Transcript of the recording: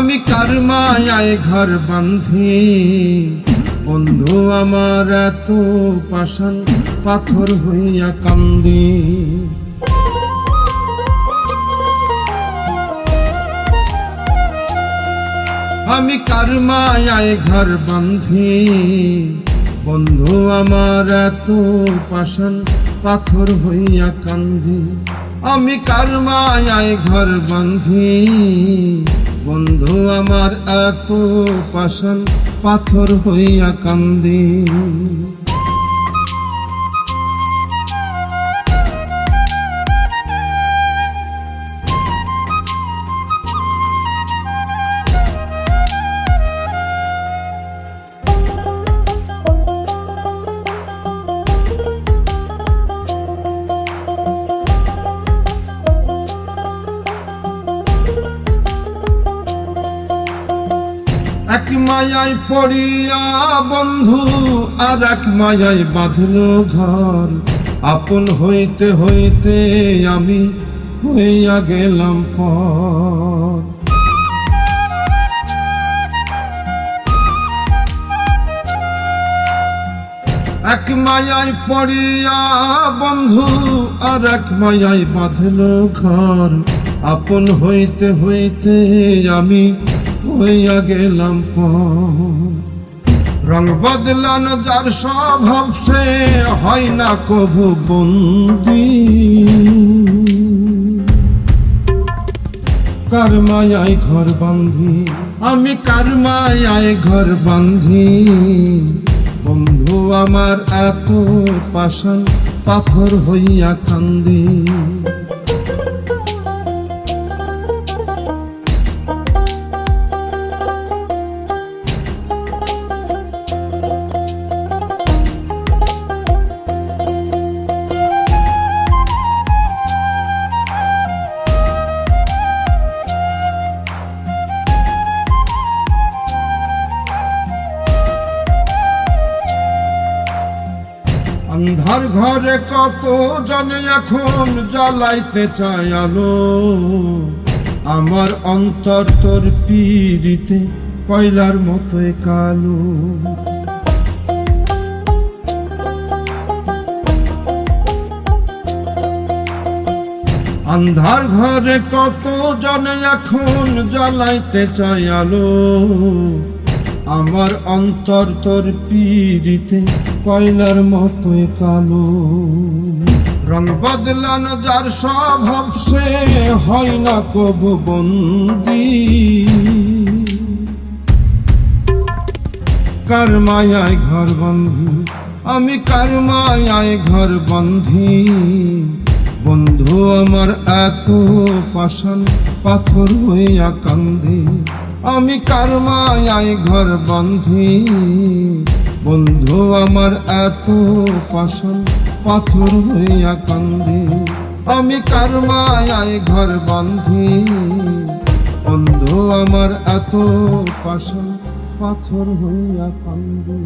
আমি কার মায়ায় ঘর বান্ধি বন্ধু, আমার এত পাষাণ পাথর হইয়া কান্দি। আমি কার মায়ায় ঘর বান্ধি বন্ধু, আমার এত পাষাণ পাথর হইয়া কান্দি। আমি কার মায়ায় ঘর বান্ধি বন্ধু আমার এত পাষাণ পাথর হইয়া কান্দি। মায়ায় পড়িয়া বন্ধু, আর এক মায়ায় বাঁধল ঘর। আপন হইতে হইতে আমি হইয়া গেলাম পর। এক মায়ায় পড়িয়া বন্ধু, আর এক মায়ায় বাঁধল ঘর। আপন হইতে হইতে আমি হইয়া গেলাম রং বদলানো যার স্বভাব সে হয় না কভু বন্দি। কার মায়ায় ঘর বান্ধি? আমি কার মায়ায় ঘর বান্ধি? বন্ধু আমার এত পাষাণ পাথর হইয়া কান্দি। অন্ধার ঘরে কত জনে এখন জ্বালাইতে চায় আলো। আমার অন্তর তোর পিড়িতে, কয়লার মতোই কালো। অন্ধার ঘরে কত জনে এখন জ্বালাইতে চায় আলো। আমার অন্তর তোর পিড়িতে কয়লার মতোই কালো। রং বদলানো যার স্বভাব, সে হয় না কবু বন্দি। কার মায়ায় ঘর বন্ধি আমি কার মায়ায় ঘর বন্ধি বন্ধু আমার এত পাষাণ পাথর হইয়া কান্দি। আমি কার মায়ায় ঘর বান্ধি বন্ধু আমার এত পাষাণ পাথর হইয়া কান্দি। আমি কার মায়ায় ঘর বান্ধি বন্ধু আমার এত পাষাণ পাথর হইয়া কান্দি।